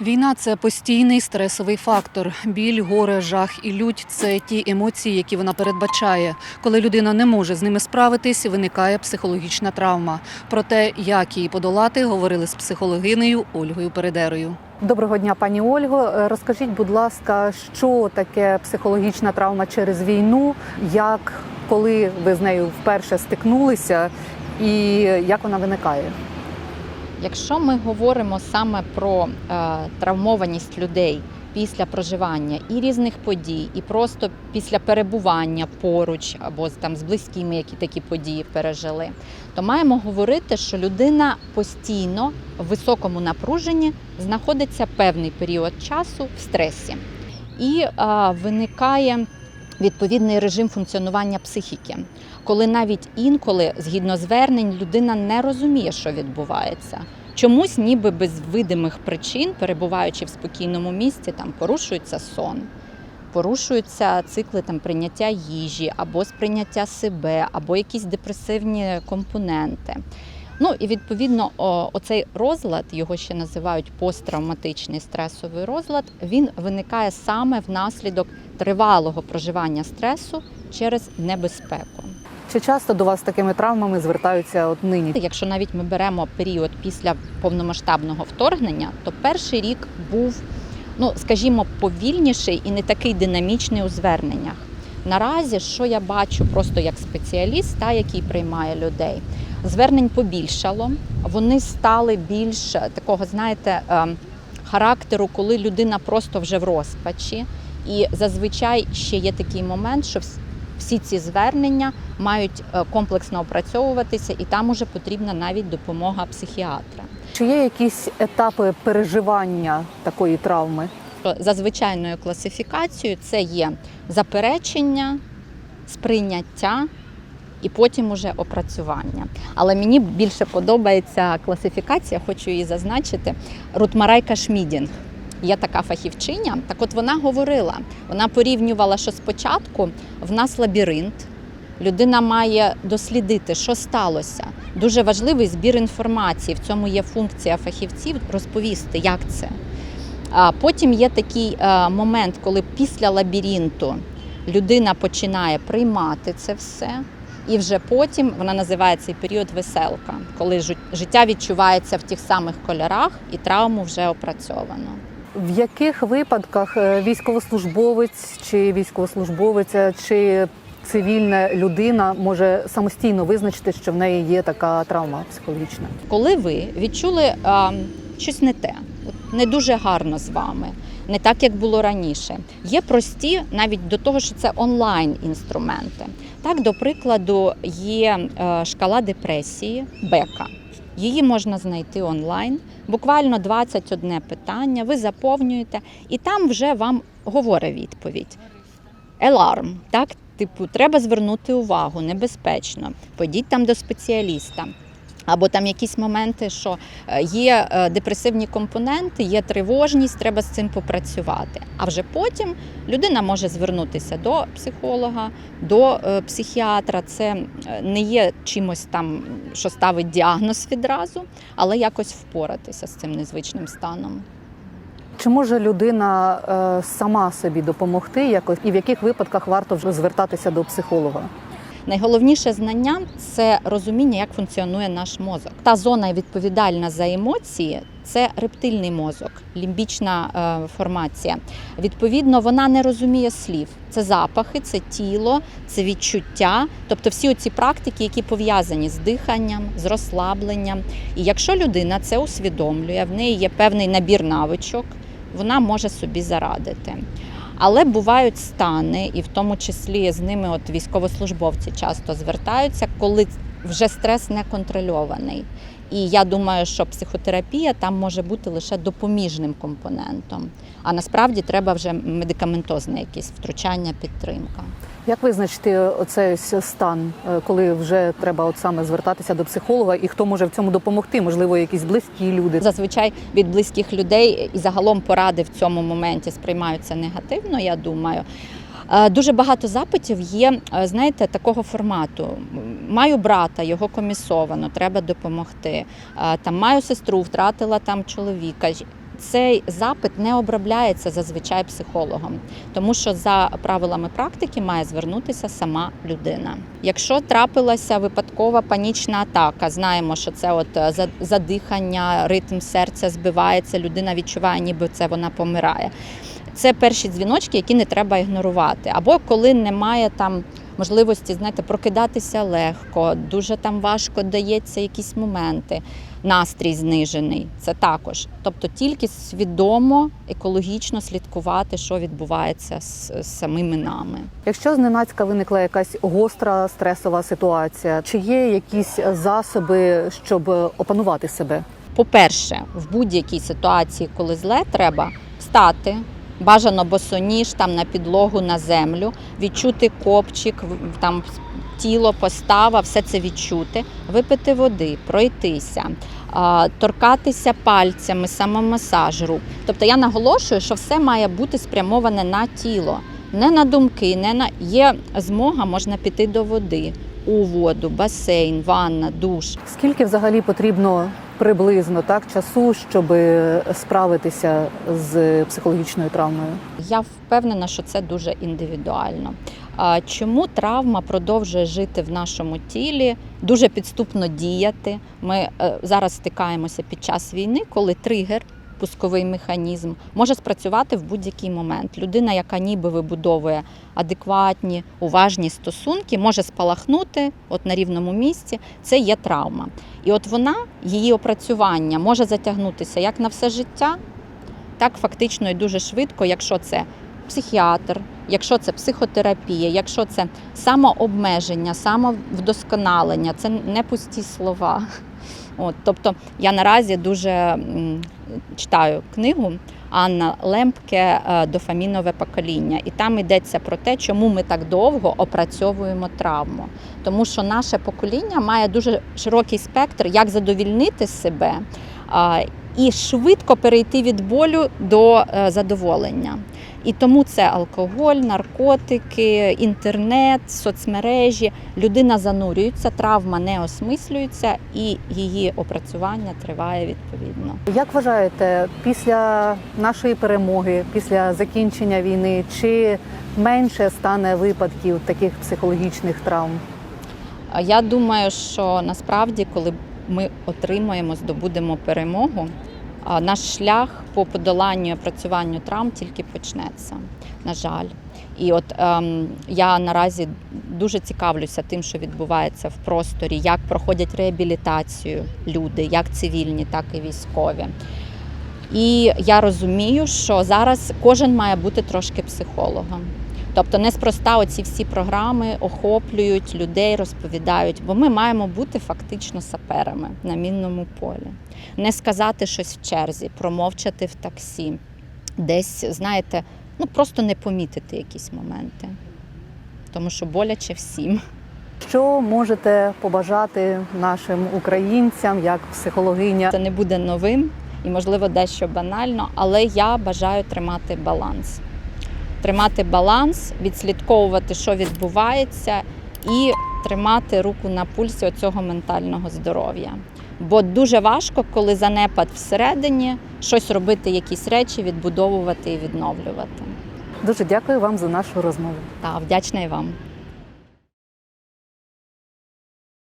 Війна це постійний стресовий фактор. Біль, горе, жах і лють це ті емоції, які вона передбачає. Коли людина не може з ними справитись, виникає психологічна травма. Про те, як її подолати, говорили з психологинею Ольгою Передерою. Доброго дня, пані Ольго. Е, Розкажіть, будь ласка, що таке психологічна травма через війну? Як коли ви з нею вперше стикнулися, і як вона виникає? Якщо ми говоримо саме про е, травмованість людей після проживання і різних подій, і просто після перебування поруч або там з близькими, які такі події пережили, то маємо говорити, що людина постійно в високому напруженні знаходиться певний період часу в стресі, і е, виникає відповідний режим функціонування психіки, коли навіть інколи, згідно звернень, людина не розуміє, що відбувається. Чомусь, ніби без видимих причин, перебуваючи в спокійному місці, там порушується сон, порушуються цикли там прийняття їжі або сприйняття себе, або якісь депресивні компоненти. Ну і відповідно, оцей розлад, його ще називають посттравматичний стресовий розлад. Він виникає саме внаслідок тривалого проживання стресу через небезпеку. Чи часто до вас з такими травмами звертаються от нині? Якщо навіть ми беремо період після повномасштабного вторгнення, то перший рік був, ну скажімо, повільніший і не такий динамічний у зверненнях. Наразі, що я бачу просто як спеціаліст, та, який приймає людей, звернень побільшало. Вони стали більш такого, знаєте, ем, характеру, коли людина просто вже в розпачі. І зазвичай ще є такий момент, що всі ці звернення мають е, комплексно опрацьовуватися, і там уже потрібна навіть допомога психіатра. Чи є якісь етапи переживання такої травми? Що За звичайною класифікацією це є заперечення, сприйняття і потім уже опрацювання. Але мені більше подобається класифікація, хочу її зазначити. Рутмарайка Шмідінг. Є така фахівчиня. Так от вона говорила, вона порівнювала, що спочатку в нас лабіринт. Людина має дослідити, що сталося. Дуже важливий збір інформації. В цьому є функція фахівців розповісти, як це. Потім є такий е, момент, коли після лабіринту людина починає приймати це все, і вже потім вона називає цей період веселка, коли життя відчувається в тих самих кольорах і травму вже опрацьовано. В яких випадках е, військовослужбовець чи військовослужбовиця чи цивільна людина може самостійно визначити, що в неї є така травма психологічна? Коли ви відчули е, щось не те, не дуже гарно з вами, не так як було раніше. Є прості навіть до того, що це онлайн інструменти. Так, до прикладу, є е, шкала депресії, бека. Її можна знайти онлайн. Буквально 21 питання, ви заповнюєте, і там вже вам говорить відповідь. Еларм, так? Типу, треба звернути увагу, небезпечно. Пойдіть там до спеціаліста. Або там якісь моменти, що е, є е, депресивні компоненти, є тривожність, треба з цим попрацювати. А вже потім людина може звернутися до психолога, до е, психіатра. Це не є чимось там, що ставить діагноз відразу, але якось впоратися з цим незвичним станом. Чи може людина сама собі допомогти якось, і в яких випадках варто вже звертатися до психолога? Найголовніше знання це розуміння, як функціонує наш мозок. Та зона відповідальна за емоції це рептильний мозок, лімбічна е, формація. Відповідно, вона не розуміє слів. Це запахи, це тіло, це відчуття, тобто всі оці практики, які пов'язані з диханням, з розслабленням. І якщо людина це усвідомлює, в неї є певний набір навичок, вона може собі зарадити. Але бувають стани, і в тому числі з ними от військовослужбовці часто звертаються, коли вже стрес не контрольований. І я думаю, що психотерапія там може бути лише допоміжним компонентом. А насправді треба вже медикаментозне якесь втручання, підтримка. Як визначити оцей стан, е, коли вже треба от саме звертатися до психолога, і хто може в цьому допомогти? Можливо, якісь близькі люди? Зазвичай від близьких людей і загалом поради в цьому моменті сприймаються негативно, я думаю. Е, Дуже багато запитів є, е, знаєте, такого формату. Маю брата, його комісовано, треба допомогти. Там маю сестру, втратила там чоловіка. Цей запит не обробляється зазвичай психологом, тому що за правилами практики має звернутися сама людина. Якщо трапилася випадкова панічна атака, знаємо, що це от е, задихання, ритм серця збивається, людина відчуває, ніби це вона помирає. Це перші дзвіночки, які не треба ігнорувати. Або коли немає там можливості, знаєте, прокидатися легко, дуже там важко дається якісь моменти, настрій знижений. Це також. Тобто тільки свідомо, екологічно слідкувати, що відбувається з, з самими нами. Якщо зненацька виникла якась гостра стресова ситуація, чи є якісь засоби, щоб опанувати себе? По-перше, в будь-якій ситуації, коли зле, треба встати. Бажано босоніж там на підлогу, на землю, відчути копчик, там тіло, постава, все це відчути, випити води, пройтися, торкатися пальцями, самомасаж рук. Тобто я наголошую, що все має бути спрямоване на тіло, не на думки, не на є змога, можна піти до води, у воду, басейн, ванна, душ. Скільки взагалі потрібно приблизно так часу, щоб справитися з психологічною травмою? Я впевнена, що це дуже індивідуально. Чому травма продовжує жити в нашому тілі, дуже підступно діяти? Ми е, зараз стикаємося під час війни, коли тригер, пусковий механізм, може спрацювати в будь-який момент. Людина, яка ніби вибудовує адекватні, уважні стосунки, може спалахнути от на рівному місці. Це є травма. І от вона, її опрацювання може затягнутися як на все життя, так фактично і дуже швидко, якщо це психіатр, якщо це психотерапія, якщо це самообмеження, самовдосконалення, це не пусті слова. От, тобто я наразі дуже читаю книгу Анна Лемпке е, Дофамінове покоління, і там йдеться про те, чому ми так довго опрацьовуємо травму. Тому що наше покоління має дуже широкий спектр, як задовільнити себе і швидко перейти від болю до е, задоволення. І тому це алкоголь, наркотики, інтернет, соцмережі. Людина занурюється, травма не осмислюється, і її опрацювання триває відповідно. Як вважаєте, після нашої перемоги, після закінчення війни, чи менше стане випадків таких психологічних травм? Я думаю, що насправді, коли ми отримаємо, здобудемо перемогу, а наш шлях по подоланню і опрацюванню травм тільки почнеться. На жаль. І от ем, я наразі дуже цікавлюся тим, що відбувається в просторі, як проходять реабілітацію люди, як цивільні, так і військові. І я розумію, що зараз кожен має бути трошки психологом. Тобто неспроста оці всі програми охоплюють людей, розповідають, бо ми маємо бути фактично саперами на мінному полі. Не сказати щось в черзі, промовчати в таксі, десь, знаєте, ну просто не помітити якісь моменти. Тому що боляче всім. Що можете побажати нашим українцям як психологиня? Це не буде новим і, можливо, дещо банально, але я бажаю тримати баланс. Тримати баланс, відслідковувати, що відбувається, і тримати руку на пульсі цього ментального здоров'я. Бо дуже важко, коли занепад всередині, щось робити, якісь речі, відбудовувати і відновлювати. Дуже дякую вам за нашу розмову. Та вдячна і вам.